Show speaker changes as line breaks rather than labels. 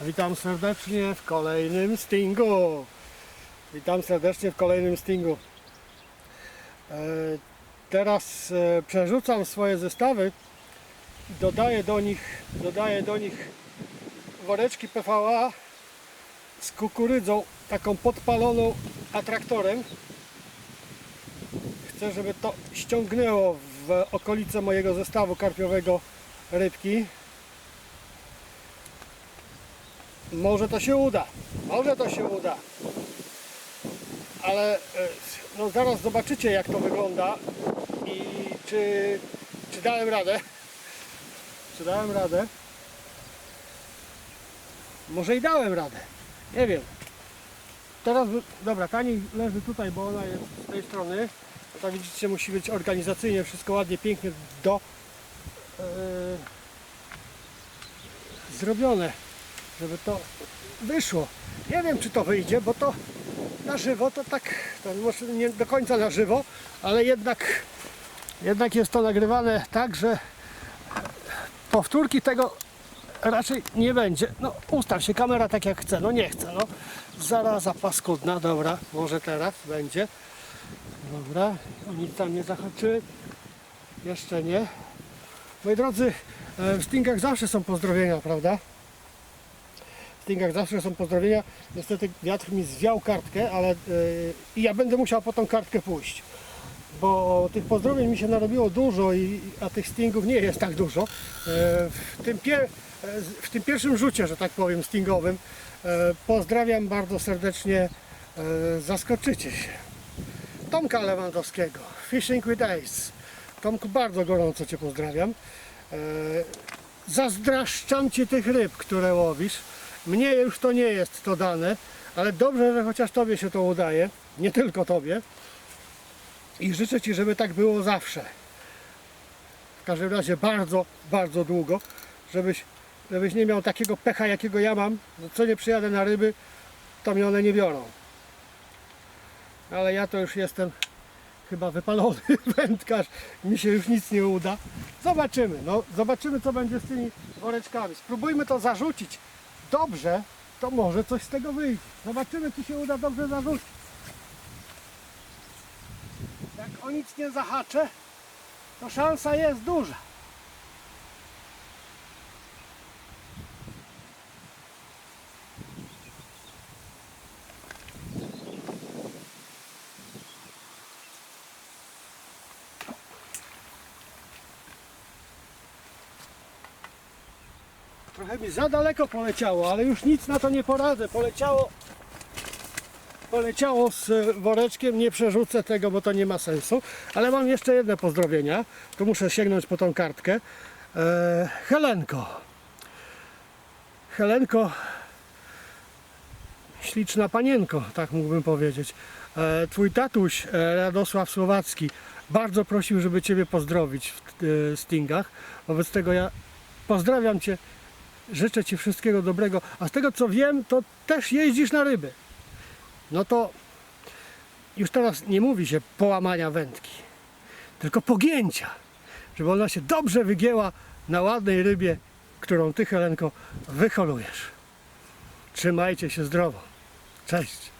Witam serdecznie w kolejnym Stingu. Witam serdecznie w kolejnym Stingu. E, Teraz e, przerzucam swoje zestawy dodaję do nich, dodaję do nich woreczki PVA z kukurydzą taką podpaloną atraktorem. Chcę, żeby to ściągnęło w okolice mojego zestawu karpiowego rybki. Może to się uda. Może to się uda. Ale e, no zaraz zobaczycie jak to wygląda i czy, czy dałem radę. Czy dałem radę? Może i dałem radę. Nie wiem. Teraz, dobra, Tani leży tutaj, bo ona jest z tej strony. To widzicie, musi być organizacyjnie wszystko ładnie, pięknie do e, zrobione, żeby to wyszło. Nie wiem, czy to wyjdzie, bo to na żywo to tak, to może nie do końca na żywo, ale jednak, jednak jest to nagrywane tak, że powtórki tego raczej nie będzie. No ustaw się kamera tak jak chce, no nie chce, no. Zaraza paskudna, dobra, może teraz będzie. Dobra, oni tam nie zahaczyły. Jeszcze nie. Moi drodzy, e, w Stingach zawsze są pozdrowienia, prawda? W Stingach zawsze są pozdrowienia. Niestety wiatr mi zwiał kartkę, ale e, i ja będę musiał po tą kartkę pójść. Bo tych pozdrowień mi się narobiło dużo, i, a tych Stingów nie jest tak dużo. E, w, tym e, w tym pierwszym rzucie, że tak powiem, Stingowym, pozdrawiam bardzo serdecznie. Zaskoczycie się. Tomka Lewandowskiego, Fishing with Ace. Tomku, bardzo gorąco Cię pozdrawiam. Zazdraszczam Ci tych ryb, które łowisz. Mnie już to nie jest to dane, ale dobrze, że chociaż Tobie się to udaje, nie tylko Tobie. I życzę Ci, żeby tak było zawsze. W każdym razie bardzo, bardzo długo, żebyś, żebyś nie miał takiego pecha, jakiego ja mam, co nie przyjadę na ryby, to mnie one nie biorą ale ja to już jestem chyba wypalony wędkarz, mi się już nic nie uda. Zobaczymy, no zobaczymy co będzie z tymi woreczkami. Spróbujmy to zarzucić dobrze, to może coś z tego wyjdzie. Zobaczymy czy się uda dobrze zarzucić. Jak o nic nie zahaczę, to szansa jest duża. Trochę mi za daleko poleciało, ale już nic na to nie poradzę. Poleciało, poleciało z woreczkiem, nie przerzucę tego, bo to nie ma sensu. Ale mam jeszcze jedne pozdrowienia. Tu muszę sięgnąć po tą kartkę. E, Helenko. Helenko, śliczna panienko, tak mógłbym powiedzieć. E, Twój tatuś e, Radosław Słowacki bardzo prosił, żeby Ciebie pozdrowić w e, Stingach. Wobec tego ja pozdrawiam Cię życzę Ci wszystkiego dobrego. A z tego co wiem, to też jeździsz na ryby. No to już teraz nie mówi się połamania wędki, tylko pogięcia, żeby ona się dobrze wygięła na ładnej rybie, którą Ty, Helenko, wyholujesz. Trzymajcie się zdrowo. Cześć.